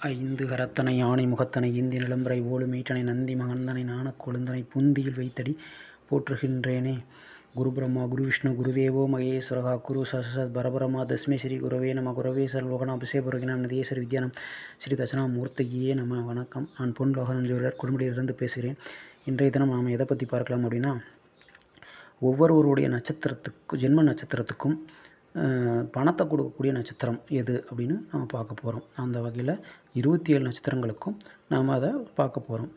ஐந்து கரத்தனை யானை முகத்தனை இந்தி நிலம்பரை ஓடு மீட்டனை நந்தி மகந்தனை நாணக் கொழுந்தனை புந்தியில் வைத்தடி போற்றுகின்றேனே. குரு பிரம்மா குரு விஷ்ணு குருதேவோ மகேஸ்வரகா குரு சசத் பரபரமா தஸ்மே ஸ்ரீ குரவே நம. குரவே சர்வகண அபிஷேபுரகினாம் நிதேஸ்வரி வித்யானம். ஸ்ரீ தசனாமூர்த்தியே நம. வணக்கம். நான் பொன் லோகனம் ஜோதிடர் குடும்பத்திலிருந்து பேசுகிறேன். இன்றைய தினம் நாம் எதை பற்றி பார்க்கலாம் அப்படின்னா ஒவ்வொருவருடைய நட்சத்திரத்துக்கு ஜென்ம நட்சத்திரத்துக்கும் பணத்தை கொடுக்கக்கூடிய நட்சத்திரம் எது அப்படின்னு நம்ம பார்க்க போகிறோம் அந்த வகையில் இருபத்தி ஏழு நட்சத்திரங்களுக்கும் நாம் அதை பார்க்க போகிறோம்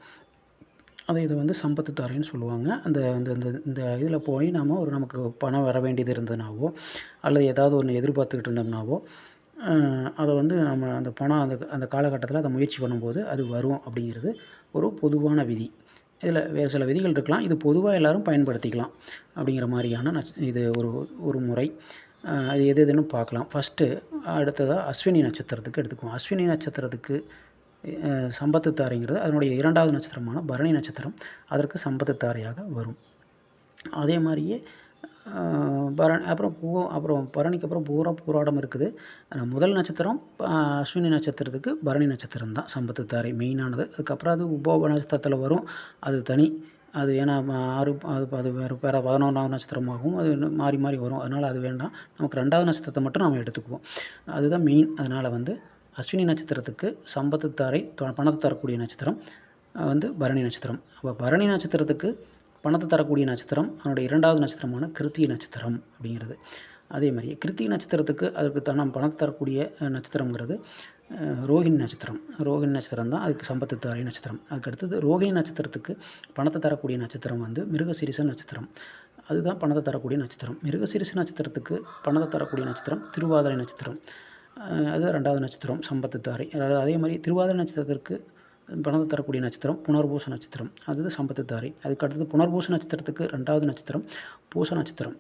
அதை இதை வந்து சம்பத்து தாரைன்னு சொல்லுவாங்க. அந்த அந்த இந்த இந்த இதில் போய் நாம் ஒரு நமக்கு பணம் வர வேண்டியது இருந்ததுனாவோ அல்லது ஏதாவது ஒன்று எதிர்பார்த்துக்கிட்டு இருந்தோம்னாவோ அதை வந்து நம்ம அந்த பணம் அந்த அந்த காலகட்டத்தில் அதை முயற்சி பண்ணும்போது அது வரும் அப்படிங்கிறது ஒரு பொதுவான விதி. இதில் வேறு சில விதிகள் இருக்கலாம். இது பொதுவாக எல்லாரும் பயன்படுத்திக்கலாம் அப்படிங்கிற மாதிரியான இது ஒரு ஒரு முறை. அது எது எதுன்னு பார்க்கலாம். ஃபஸ்ட்டு அடுத்ததாக அஸ்வினி நட்சத்திரத்துக்கு எடுத்துக்குவோம். அஸ்வினி நட்சத்திரத்துக்கு சம்பத்து தாரைங்கிறது அதனுடைய இரண்டாவது நட்சத்திரமான பரணி நட்சத்திரம். அதற்கு சம்பத்து தாரையாக வரும். அதே மாதிரியே பரணி அப்புறம் பூ அப்புறம் பரணிக்கு அப்புறம் பூரா பூராடம் இருக்குது. ஆனால் முதல் நட்சத்திரம் அஸ்வினி நட்சத்திரத்துக்கு பரணி நட்சத்திரம் தான் சம்பத்து தாரை மெயினானது அதுக்கப்புறம் அது உபோப நட்சத்திரத்தில் வரும். அது தனி அது ஏன்னா ஆறு அது அது வேறு வேறு பதினொன்றாவது நட்சத்திரமாகவும் அது மாறி மாறி வரும். அதனால் அது வேண்டாம். நமக்கு ரெண்டாவது நட்சத்திரத்தை மட்டும் நாம் எடுத்துக்குவோம். அதுதான் மெயின் அதனால் வந்து அஸ்வினி நட்சத்திரத்துக்கு சம்பத்து தாரை பணத்தை தரக்கூடிய நட்சத்திரம் வந்து பரணி நட்சத்திரம். அப்போ பரணி நட்சத்திரத்துக்கு பணத்தை தரக்கூடிய நட்சத்திரம் அதனுடைய இரண்டாவது நட்சத்திரமான கிருத்திகை நட்சத்திரம் அப்படிங்கிறது. அதே மாதிரி கிருத்திகை நட்சத்திரத்துக்கு அதுக்கு தனம் பணத்தை தரக்கூடிய நட்சத்திரங்கிறது ரோஹிணி ரோகிணி நட்சத்திரம். ரோகிணி நட்சத்திரம் தான் அதுக்கு சம்பத்து தாரை நட்சத்திரம். அதுக்கு அடுத்தது ரோகிணி நட்சத்திரத்துக்கு பணத்தை தரக்கூடிய நட்சத்திரம் வந்து மிருகசிரிச நட்சத்திரம். அதுதான் பணத்தை தரக்கூடிய நட்சத்திரம். மிருகசீரிச நட்சத்திரத்துக்கு பணத்தை தரக்கூடிய நட்சத்திரம் திருவாதிரை நட்சத்திரம். அது ரெண்டாவது நட்சத்திரம் சம்பத்து தாரை அதாவது அதே மாதிரி திருவாதிரை நட்சத்திரத்திற்கு பணத்தை தரக்கூடிய நட்சத்திரம் புனர்பூச நட்சத்திரம். அது சம்பத்து தாரை அதுக்கு அடுத்தது புனர்பூச நட்சத்திரத்துக்கு ரெண்டாவது நட்சத்திரம் பூச நட்சத்திரம்.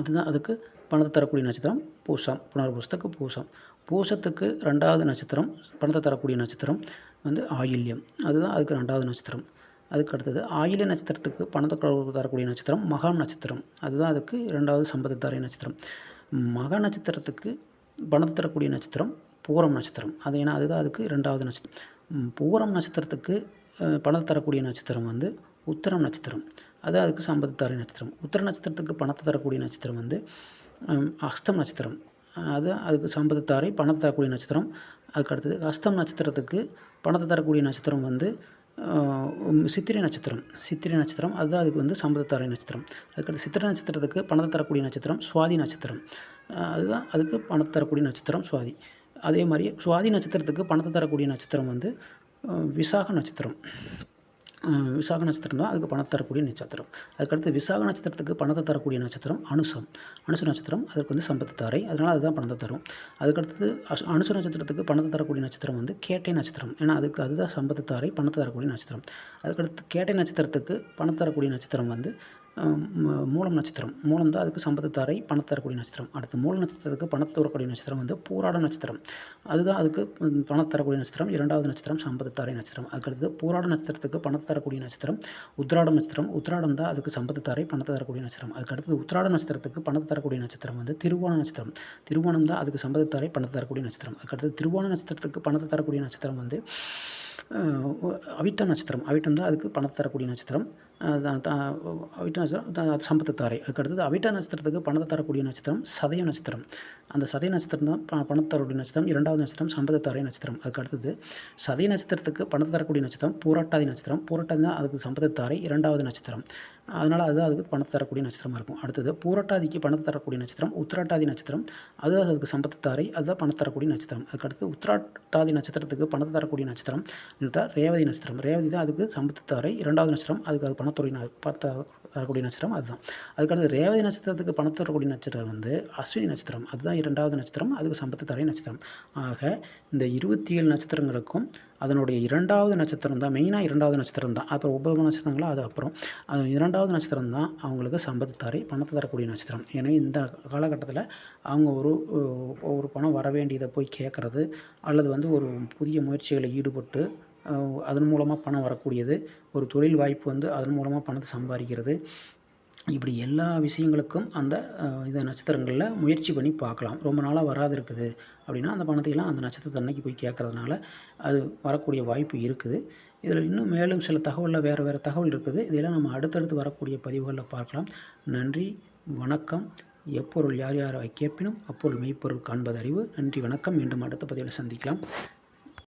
அதுதான் அதுக்கு பணத்தை தரக்கூடிய நட்சத்திரம் பூசம் புனர்பூசத்துக்கு பூசம். பூசத்துக்கு ரெண்டாவது நட்சத்திரம் பணத்தை தரக்கூடிய நட்சத்திரம் வந்து ஆயில்யம். அதுதான் அதுக்கு ரெண்டாவது நட்சத்திரம். அதுக்கு அடுத்தது ஆயில்ய நட்சத்திரத்துக்கு பணத்தை தரக்கூடிய நட்சத்திரம் மகாம் நட்சத்திரம். அதுதான் அதுக்கு ரெண்டாவது சம்பத்து நட்சத்திரம். மக நட்சத்திரத்துக்கு பணத்தை தரக்கூடிய நட்சத்திரம் பூரம் நட்சத்திரம். அது ஏன்னா அதுதான் அதுக்கு ரெண்டாவது நட்சத்திரம். பூரம் நட்சத்திரத்துக்கு பணத்தை தரக்கூடிய நட்சத்திரம் வந்து உத்தரம் நட்சத்திரம். அது அதுக்கு சம்பத்து நட்சத்திரம். உத்தர நட்சத்திரத்துக்கு பணத்தை தரக்கூடிய நட்சத்திரம் வந்து அஸ்தம் நட்சத்திரம். அது அதுக்கு சம்பதத்தாரை பணத்தை தரக்கூடிய நட்சத்திரம் அதுக்கு அடுத்தது அஸ்தம் நட்சத்திரத்துக்கு பணத்தை தரக்கூடிய நட்சத்திரம் வந்து சித்திரை நட்சத்திரம். சித்திரை நட்சத்திரம் அதுதான் அதுக்கு வந்து சம்பதத்தாரை நட்சத்திரம். அதுக்கடுத்து சித்திரை நட்சத்திரத்துக்கு பணத்தை தரக்கூடிய நட்சத்திரம் சுவாதி நட்சத்திரம். அதுதான் அதுக்கு பணத்தை தரக்கூடிய நட்சத்திரம் சுவாதி. அதே மாதிரி சுவாதி நட்சத்திரத்துக்கு பணத்தை தரக்கூடிய நட்சத்திரம் வந்து விசாக நட்சத்திரம். விசாக நட்சத்திரம் தான் அதுக்கு பணத்தை தரக்கூடிய நட்சத்திரம். அதுக்கடுத்து விசாக நட்சத்திரத்துக்கு பணத்தை தரக்கூடிய நட்சத்திரம் அனுசம். அனுச நட்சத்திரம் அதுக்கு வந்து சம்பத்து தாரை. அதனால் அதுதான் பணத்தை தரும். அதுக்கடுத்து அசு- அனுசு நட்சத்திரத்துக்கு பணத்தை தரக்கூடிய நட்சத்திரம் வந்து கேட்டை நட்சத்திரம். ஏன்னா அதுக்கு அதுதான் சம்பத்து தாரை பணத்தை தரக்கூடிய நட்சத்திரம். அதுக்கடுத்து கேட்டை நட்சத்திரத்துக்கு பணத்தை தரக்கூடிய நட்சத்திரம் வந்து மூலம் நட்சத்திரம். மூலம் தான் அதுக்கு சம்பத்து தாரை பணத்தை தரக்கூடிய நட்சத்திரம். அடுத்து மூல நட்சத்திரத்துக்கு பணத்தை தரக்கூடிய நட்சத்திரம் வந்து பூராட நட்சத்திரம். அதுதான் அதுக்கு பணத்தை தரக்கூடிய நட்சத்திரம். இரண்டாவது நட்சத்திரம் சம்பத்து தாரை நட்சத்திரம் அதுக்கடுத்து பூராட நட்சத்திரத்துக்கு பணத்தை தரக்கூடிய நட்சத்திரம். உத்ராட நட்சத்திரம். உத்ராடம் தான் அதுக்கு சம்பத்து தாரை பணத்தை தரக்கூடிய நட்சத்திரம். அதுக்கடுத்து உத்ராட நட்சத்திரத்துக்கு பணத்தை தரக்கூடிய நட்சத்திரம் வந்து திருவோண நட்சத்திரம். திருவோணம் தான் அதுக்கு சம்பத்து தாரை பணத்தை தரக்கூடிய நட்சத்திரம். அதுக்கடுத்து திருவோண நட்சத்திரத்துக்கு பணத்தை தரக்கூடிய நட்சத்திரம் வந்து அவிட்ட நட்சத்திரம். அவிட்டம் தான் அதுக்கு பணத்தை தரக்கூடிய நட்சத்திரம். அவிட்ட நட்சத்திரம் தான் அது சம்பத்து தாரை. அதுக்கடுத்தது அவிட்ட நட்சத்திரத்துக்கு பணத்தை தரக்கூடிய நட்சத்திரம் சதய நட்சத்திரம். அந்த சதய நட்சத்திரம் தான் ப பணத்தை தரக்கூடிய நட்சத்திரம். இரண்டாவது நட்சத்திரம் சம்பத்து தாரை நட்சத்திரம். அதுக்கு அடுத்தது சதய நட்சத்திரத்துக்கு பணத்தை தரக்கூடிய நட்சத்திரம் பூராட்டாதி நட்சத்திரம். பூராட்டாதி தான் அதுக்கு சம்பத்து தாரை. இரண்டாவது நட்சத்திரம். அதனால் அது அதுக்கு பணத்தை தரக்கூடிய நட்சத்திரமாக இருக்கும். அடுத்தது பூரட்டாதிக்கு பணத்தை தரக்கூடிய நட்சத்திரம் உத்திராட்டாதி நட்சத்திரம். அது அதுக்கு சம்பத்து தாரை அதுதான் பணத்தை தரக்கூடிய நட்சத்திரம். அதுக்கடுத்து உத்திராட்டாதி நட்சத்திரத்துக்கு பணத்தை தரக்கூடிய நட்சத்திரம். இதுதான் ரேவதி நட்சத்திரம். ரேவதி தான் அதுக்கு சம்பத்து தாரை. இரண்டாவது நட்சத்திரம் அதுக்கு அது பணத்துறை பணத்தை தரக்கூடிய நட்சத்திரம். அதுதான். அதுக்கடுத்து ரேவதி நட்சத்திரத்துக்கு பணத்தை தரக்கூடிய நட்சத்திரம் வந்து அஸ்வினி நட்சத்திரம். அதுதான் இரண்டாவது நட்சத்திரம் அதுக்கு சம்பத்து தாரை நட்சத்திரம். ஆக இந்த இருபத்தி ஏழு நட்சத்திரங்களுக்கும் அதனுடைய இரண்டாவது நட்சத்திரம் தான் மெயினாக இரண்டாவது நட்சத்திரம் தான். அப்புறம் ஒன்பது நட்சத்திரங்களா அது அப்புறம். அது இரண்டாவது நட்சத்திரம் தான் அவங்களுக்கு சம்பத்துதாரி பணத்தை தரக்கூடிய நட்சத்திரம். எனவே இந்த காலகட்டத்தில் அவங்க ஒரு ஒரு பணம் வர வேண்டியதை போய் கேட்குறது அல்லது வந்து ஒரு புதிய முயற்சிகளில் ஈடுபட்டு அதன் மூலமாக பணம் வரக்கூடியது ஒரு தொழில் வாய்ப்பு வந்து அதன் மூலமாக பணத்தை சம்பாதிக்கிறது இப்படி எல்லா விஷயங்களுக்கும் அந்த இந்த நட்சத்திரங்களில் முயற்சி பண்ணி பார்க்கலாம். ரொம்ப நாளாக வராது இருக்குது அப்படின்னா அந்த பணத்தையெல்லாம் அந்த நட்சத்திரத்தை அன்னைக்கு போய் கேட்குறதுனால அது வரக்கூடிய வாய்ப்பு இருக்குது. இதில் இன்னும் மேலும் சில தகவலில் வேறு வேறு தகவல் இருக்குது. இதெல்லாம் நம்ம அடுத்தடுத்து வரக்கூடிய பதிவுகளில் பார்க்கலாம். நன்றி வணக்கம். எப்பொருள் யார் யாரை கேட்பினும் அப்பொருள் மெய்ப்பொருள் காண்பது அறிவு நன்றி வணக்கம். மீண்டும் அடுத்த பதிவில் சந்திக்கலாம்.